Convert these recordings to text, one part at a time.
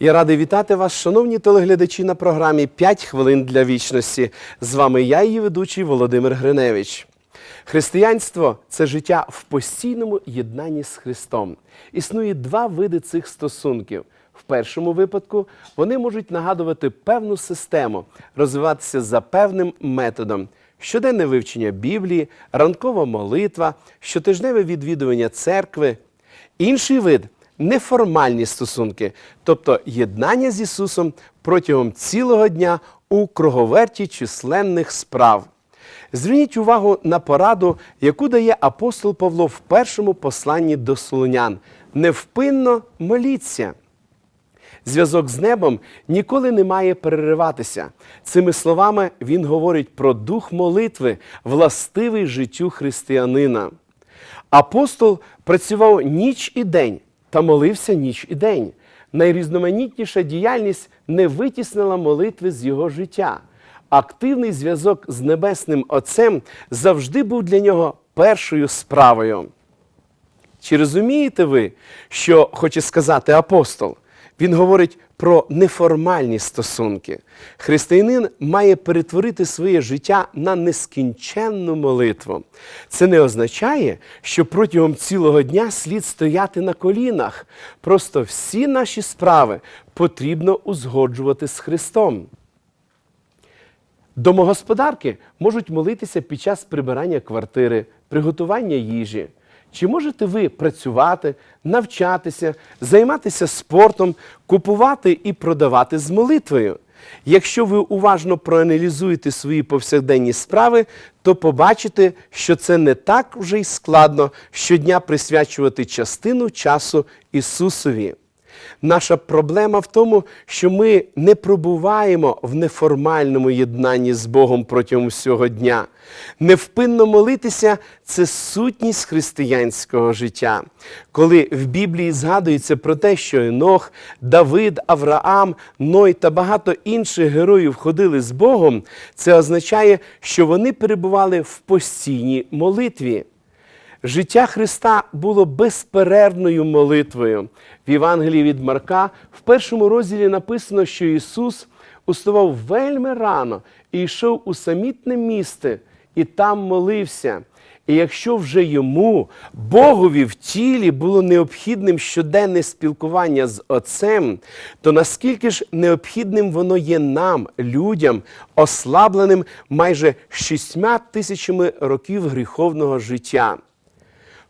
Я радий вітати вас, шановні телеглядачі, на програмі «5 хвилин для вічності. З вами я, її ведучий Володимир Гриневич. Християнство це життя в постійному єднанні з Христом. Існує два види цих стосунків. В першому випадку вони можуть нагадувати певну систему, розвиватися за певним методом. Щоденне вивчення Біблії, ранкова молитва, щотижневе відвідування церкви. Інший вид неформальні стосунки, тобто єднання з Ісусом протягом цілого дня у круговерті численних справ. Зверніть увагу на пораду, яку дає апостол Павло в першому посланні до Солонян. Невпинно моліться. Зв'язок з небом ніколи не має перериватися. Цими словами він говорить про дух молитви, властивий життю християнина. Апостол працював ніч і день та молився ніч і день. Найрізноманітніша діяльність не витіснила молитви з його життя. Активний зв'язок з Небесним Отцем завжди був для нього першою справою. Чи розумієте ви, що хоче сказати апостол? Він говорить про неформальні стосунки. Християнин має перетворити своє життя на нескінченну молитву. Це не означає, що протягом цілого дня слід стояти на колінах. Просто всі наші справи потрібно узгоджувати з Христом. Домогосподарки можуть молитися під час прибирання квартири, приготування їжі. Чи можете ви працювати, навчатися, займатися спортом, купувати і продавати з молитвою? Якщо ви уважно проаналізуєте свої повсякденні справи, то побачите, що це не так вже й складно щодня присвячувати частину часу Ісусові. Наша проблема в тому, що ми не пробуваємо в неформальному єднанні з Богом протягом всього дня. Невпинно молитися це сутність християнського життя. Коли в Біблії згадується про те, що Енох, Давид, Авраам, Ной та багато інших героїв ходили з Богом, це означає, що вони перебували в постійній молитві. Життя Христа було безперервною молитвою. В Євангелії від Марка в першому розділі написано, що Ісус уставав вельми рано і йшов у самітне місце, і там молився. І якщо вже йому, Богові в тілі, було необхідним щоденне спілкування з Отцем, то наскільки ж необхідним воно є нам, людям, ослабленим майже шістьма тисячами років гріховного життя?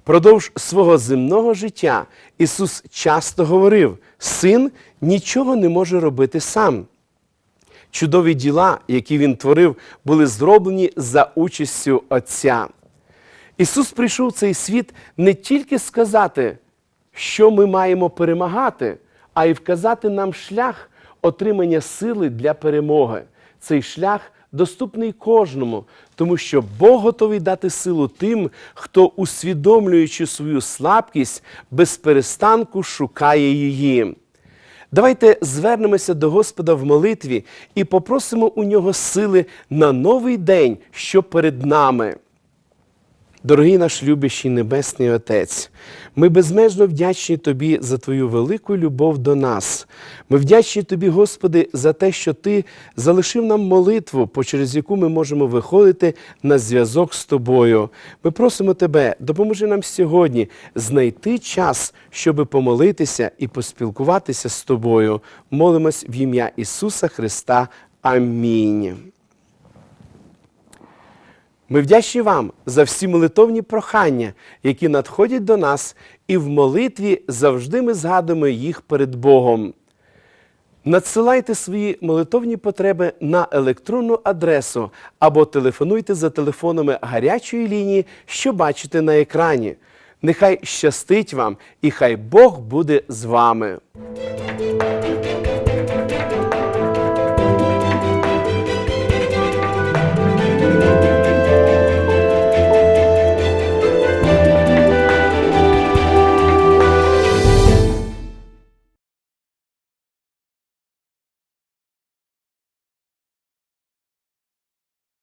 Продовж свого земного життя Ісус часто говорив: син нічого не може робити сам. Чудові діла, які Він творив, були зроблені за участю Отця. Ісус прийшов в цей світ не тільки сказати, що ми маємо перемагати, а й вказати нам шлях отримання сили для перемоги. Цей шлях доступний кожному, тому що Бог готовий дати силу тим, хто, усвідомлюючи свою слабкість, без перестанку шукає її. Давайте звернемося до Господа в молитві і попросимо у нього сили на новий день, що перед нами. Дорогий наш любящий Небесний Отець, ми безмежно вдячні Тобі за Твою велику любов до нас. Ми вдячні Тобі, Господи, за те, що Ти залишив нам молитву, через яку ми можемо виходити на зв'язок з Тобою. Ми просимо Тебе, допоможи нам сьогодні знайти час, щоб помолитися і поспілкуватися з Тобою. Молимось в ім'я Ісуса Христа. Амінь. Ми вдячні вам за всі молитовні прохання, які надходять до нас, і в молитві завжди ми згадуємо їх перед Богом. Надсилайте свої молитовні потреби на електронну адресу або телефонуйте за телефонами гарячої лінії, що бачите на екрані. Нехай щастить вам і хай Бог буде з вами.